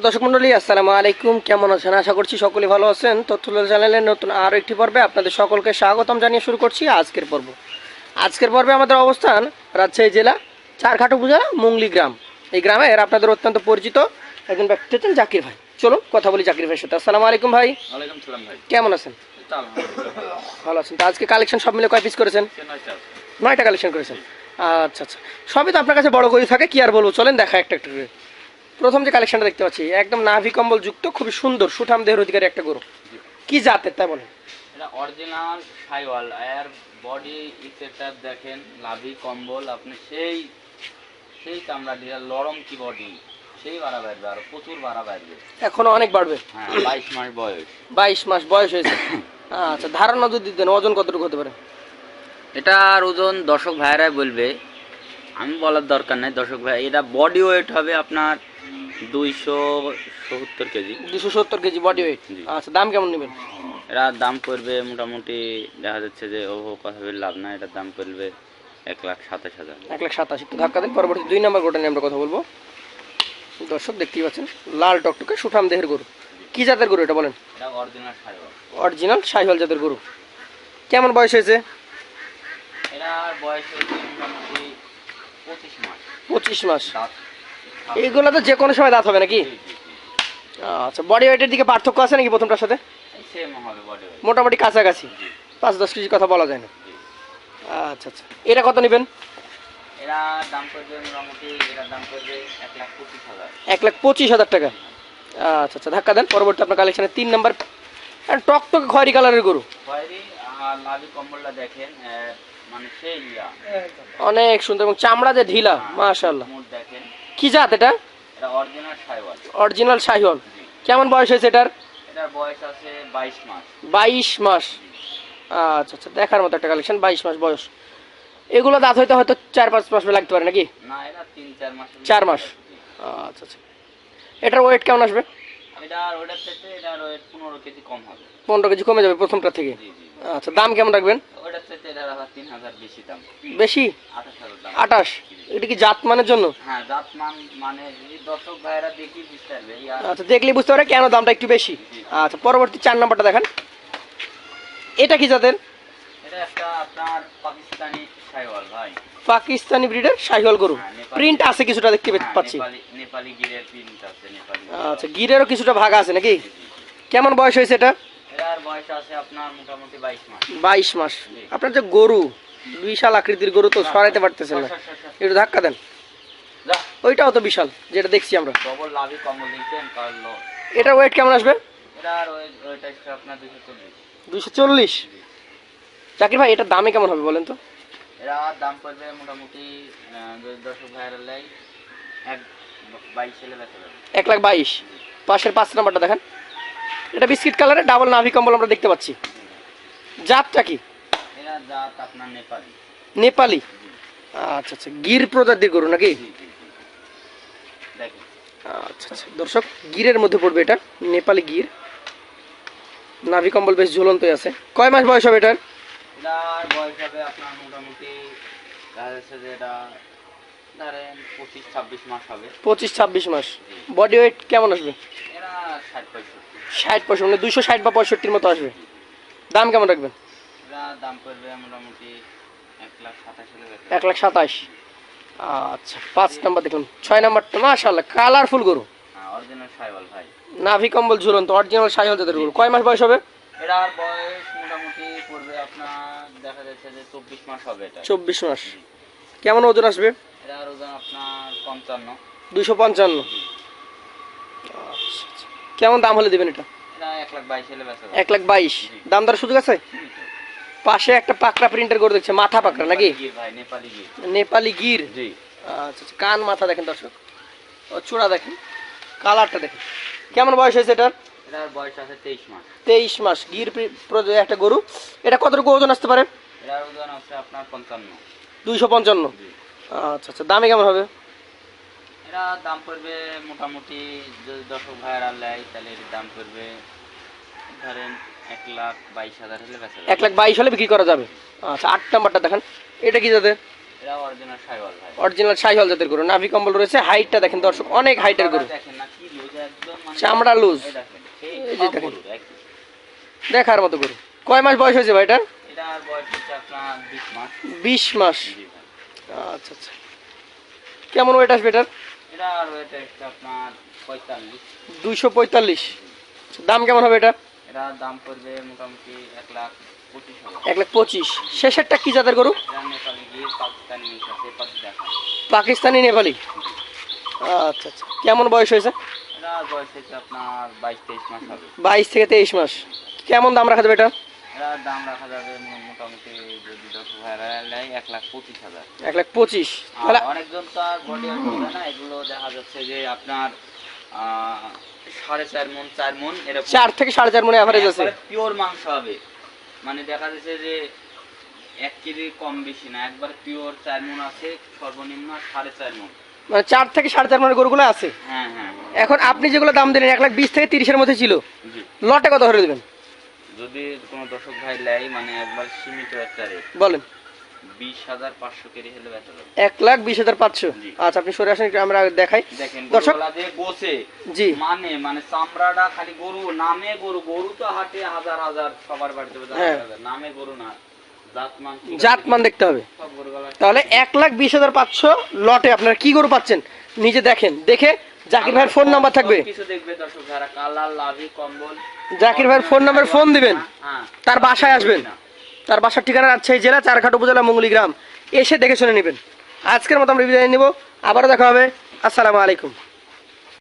সুপ্রিয় দর্শক মন্ডলী আসসালামু আলাইকুম। কেমন আছেন? আশা করছি সকলে ভালো আছেন। তথ্যল চ্যানেলের নতুন আরও একটি পর্বে আপনাদের সকলকে স্বাগতম জানিয়ে শুরু করছি আজকের পর্ব। আজকের পর্বে আমাদের অবস্থান রাজশাহী জেলা চারঘাট উপজেলা মুংলি গ্রাম। এই গ্রামের আপনাদের অত্যন্ত পরিচিত একজন ব্যক্তি হচ্ছেন জাকির ভাই। চলুন কথা বলি জাকির ভাইয়ের সাথে। আসসালামু আলাইকুম ভাই। কেমন আছেন? ভালো আছেন। তো আজকে কালেকশন সব মিলে কয় পিস করেছেন? নয়টা কালেকশন করেছেন। আচ্ছা আচ্ছা। সবই তো আপনার কাছে বড় করে থাকে কি আর বলব? চলেন দেখা একটা একটা করে। প্রথম যে কালেকশনটা দেখতে পাচ্ছি একদম নাভি কম্বল যুক্ত খুবই সুন্দর সুঠাম দেহের অধিকারী একটা গরু। কি জাতের তাই বলেন? এটা অরিজিনাল সাইওয়াল এর বডি সেটআপ দেখেন লাভি কম্বল আপনি সেই সেই চামড়া দিয়ে লরম কি বডি সেই বাড়া বাড়বে আর প্রচুর বাড়া বাড়বে। এখনও অনেক বাড়বে? হ্যাঁ বাইশ মাস বয়স। বাইশ মাস বয়স হয়েছে। আচ্ছা ধারণা যদি দেন ওজন কতটুকু হতে পারে? এটার ওজন দর্শক ভাইরাই বলবে। আমি বলার দরকার নেই দর্শক ভাই এটা বডি ওয়েট হবে আপনার দুইশো সত্তর কেজি। দুশো সত্তর কেজি বডি ওয়েট। আচ্ছা দাম কেমন নেবেন? এরা দাম করবে মোটামুটি দেখা যাচ্ছে যে ও কথা বলে লাভ না এটার দাম করবে এক লাখ সাতাশ হাজার। এক লাখ সাতাশ। একটু ধাক্কা দিন পরবর্তী দুই নম্বর গোটা নিয়ে আমরা কথা বলব। দর্শক দেখতেই পাচ্ছেন লাল টকটকে সুঠাম দেহের গরু। কি জাতের গরু এটা বলেন? এটা অরিজিনাল সাইহল জাতের গরু। কেমন বয়স হয়েছে? পঁচিশ মাস। পঁচিশ মাস। এইগুলো তো যে কোনো সময় দাঁত হবে নাকি। আচ্ছা বডি ওয়েটের দিকে পার্থক্য আছে নাকি প্রথমটার সাথে? মোটামুটি কাছাকাছি। পাঁচ দশ কেজি কথা বলা যায় না। আচ্ছা আচ্ছা। এটা কত নেবেন? এরা দাম করবে মোটামুটি এটার দাম করবে এক লাখ পঁচিশ হাজার। এক লাখ পঁচিশ হাজার টাকা। আচ্ছা আচ্ছা ধাক্কা দেন। পরবর্তী আপনার কালেকশানে তিন নাম্বার টক টক খয়েরি কালারের গরু। দেখেন মানে অনেক সুন্দর এবং চামড়া যে ঢিলা মাশাল্লাহ মুড দেখেন। কি জাত এটা? অরিজিনাল শাহিওয়াল কেমন বয়স হয়েছে এটার? এটার বয়স আছে বাইশ মাস। আচ্ছা আচ্ছা দেখার মতো একটা কালেকশন বাইশ মাস বয়স। এগুলো দাঁত হয়তো হয়তো চার পাঁচ মাস লাগতে পারে নাকি? চার মাস। আচ্ছা আচ্ছা। এটার ওয়েট কেমন আসবে? এটার ওটার থেকে এটার ওয়েট পনেরো কেজি কম হবে। পনেরো কেজি কমে যাবে প্রথমটা থেকে? আচ্ছা দাম কেমন রাখবেন? ওটার থেকে এটার আবার তিন হাজার বেশি দাম। বেশি? আঠাশ এটা কি জাত মানের জন্য? হ্যাঁ জাত মান মানে দর্শক ভাইরা দেখি বুঝতে পারবে আচ্ছা দেখলে বুঝতে পারে কেন দামটা একটু বেশি। আচ্ছা পরবর্তী চার নাম্বারটা দেখেন। এটা কি জাতের? এটা একটা আপনার পাকিস্তানি সাইওয়াল ভাই। পাকিস্তানি ব্রিডের শাহিওয়াল গরু। প্রিন্ট আছে কিছুটা দেখতে হ্যাঁ, পাচ্ছি। আচ্ছা গিরেরও কিছুটা ভাগ আছে নাকি। কেমন বয়স হয়েছে এটা? বাইশ মাস। আপনার যে গরু বিশাল আকৃতির গরু তো সরাইতে পারতেছেন না। একটু ধাক্কা দেন। ওইটাও তো বিশাল যেটা দেখছি আমরা। এটার ওয়েট কেমন আসবে? দুশো চল্লিশ। চাকির ভাই এটার দামে কেমন হবে বলেন তো? এরা দাম পড়বে মোটামুটি যদি দর্শক ভাইরা লাই এক বাইশ ছেলে বেচা যাবে। এক লাখ বাইশ। পাশের পাঁচ নাম্বারটা দেখেন। এটা বিস্কিট কালারের ডাবল নাভি কম্বল আমরা দেখতে পাচ্ছি। জাতটা কি? এরা জাত আপনার নেপালি। নেপালি? আচ্ছা আচ্ছা। গির প্রজাতির গরু নাকি? আচ্ছা আচ্ছা। দর্শক গিরের মধ্যে পড়বে এটা নেপালি গির। নাভি কম্বল বেশ ঝুলন্তই আছে। কয় মাস বয়স হবে এটার? এটার বয়স হবে আপনার মোটামুটি এটা ধরেন পঁচিশ ছাব্বিশ মাস হবে। পঁচিশ ছাব্বিশ মাস। বডি ওয়েট কেমন আসবে? এরা ষাট পঁয়ষট্টি। ষাট পঁয়ষট্টি মানে দুইশো ষাট বা পঁয়ষট্টির মতো আসবে। দাম কেমন রাখবেন? এরা দাম পড়বে মোটামুটি এক লাখ সাতাশ এক লাখ সাতাশ। আচ্ছা পাঁচ নাম্বার দেখুন। ছয় নাম্বারটা মাশাল্লাহ কালারফুল গরু। অরিজিনাল সাইওয়াল ভাই। নাভি কম্বল ঝুলন্ত অরিজিনাল সাইহল জাতের গরু। কয় মাস বয়স হবে? এটার বয়স যে চব্বিশ মাস হবে এটা। চব্বিশ মাস। কেমন ওজন আসবে? এটার ওজন আপনার পঞ্চান্ন। আচ্ছা, আচ্ছা। কেমন দাম হলে দেবেন এটা? এক লাখ বাইশ দাম দর সুযোগ আছে? পাশে একটা পাকড়া প্রিন্টের গরু দেখছে মাথা পাকড়া নাকি? নেপালি গির। নেপালি গির। আচ্ছা আচ্ছা। কান মাথা দেখেন দর্শক। ও চূড়া দেখেন। কালারটা দেখেন। কেমন বয়স হয়েছে এটার? এটার বয়স আছে তেইশ মাস। গির একটা গরু। এটা কতটুকু ওজন আসতে পারে? এটার ওজন আছে আপনার পঞ্চান্ন। দুইশো পঞ্চান্ন? আচ্ছা আচ্ছা দামে কেমন হবে? এরা দাম পড়বে মোটামুটি যদি দর্শক ভাইয়েরা নেয় তাহলে এর দাম পড়বে ধরেন এক লাখ বাইশ হাজার হলে বেচা এক লাখ বাইশ হলে বিক্রি করা যাবে। আচ্ছা আট নাম্বারটা দেখেন। এটা কি এরা অরিজিনাল সাইওয়াল ভাই। অরিজিনাল সাইহল জাতের গরু। নাভি কম্বল রয়েছে হাইটটা দেখেন দর্শক অনেক হাইটের গরু। দেখেন না কি লুজ একদম মানে চামড়া লুজ এই দেখেন সেই এই যে দেখেন। দেখার মতো গরু। কয় মাস বয়স হয়েছে ভাই এটা এটার বয়স বিশ মাস। আচ্ছা আচ্ছা। কেমন ওয়েট আসবে এটার? দুইশো পঁয়তাল্লিশ। দাম কেমন হবে এটা? এটার দাম পড়বে মোটামুটি এক লাখ এক লাখ পঁচিশ। শেষেরটা কি জাতের গরু? পাকিস্তানি নেপালি? আচ্ছা আচ্ছা। কেমন বয়স হয়েছে? বাইশ থেকে তেইশ মাস। কেমন দাম রাখা যাবে এটা? এটার দাম রাখা যাবে মোটামুটি যদি দশ ভাড়া নেয় এক লাখ পঁচিশ হাজার। এক লাখ পঁচিশ? অনেকজন তো আর বডি আর না এগুলো দেখা যাচ্ছে যে আপনার সাড়ে চার মন চার মন এরকম। চার থেকে সাড়ে চার মনে অ্যাভারেজ আছে। পিওর মাংস হবে। মানে দেখা যাচ্ছে যে এক কেজি কম বেশি না একবার পিওর চার মন আছে সর্বনিম্ন সাড়ে চার মন। মানে চার থেকে সাড়ে চার মনের গরুগুলো আছে? হ্যাঁ হ্যাঁ। এখন আপনি যেগুলো দাম দিলেন এক লাখ বিশ থেকে তিরিশের মধ্যে ছিল। লটে কত ধরে দেবেন? যদি কোনো দর্শক ভাই নেয় মানে একবার সীমিত একটা রেট বলেন। এক লাখ বিশ হাজার পাঁচশো। আচ্ছা আপনি সরে আসেন আমরা দেখাই। দর্শক- গরুগুলা যে গোছে জি। মানে মানে চামড়াটা খালি গরু নামে গরু গরু তো হাটে হাজার হাজার সবার বাড়িতে হয়। নামে গরু না জাতমান দেখতে হবে। তাহলে এক লাখ বিশ হাজার পাঁচশো লটে আপনারা কি গরু পাচ্ছেন? নিজে দেখেন দেখে জাকির ভাইয়ের ফোন নাম্বার থাকবে। কিছু দেখবে দর্শক ভাইরা কালার লাভি কম্বল। জাকির ভাইয়ের ফোন নাম্বার ফোন দিবেন। হ্যাঁ। তার বাসায় আসবেন। তার বাসার ঠিকানা রাজশাহী জেলা চারঘাট উপজেলা মঙ্গলি গ্রাম এসে দেখে শুনে নেবেন। আজকের মতো আমরা বিদায় নেব। আবারও দেখা হবে। আসসালামু আলাইকুম।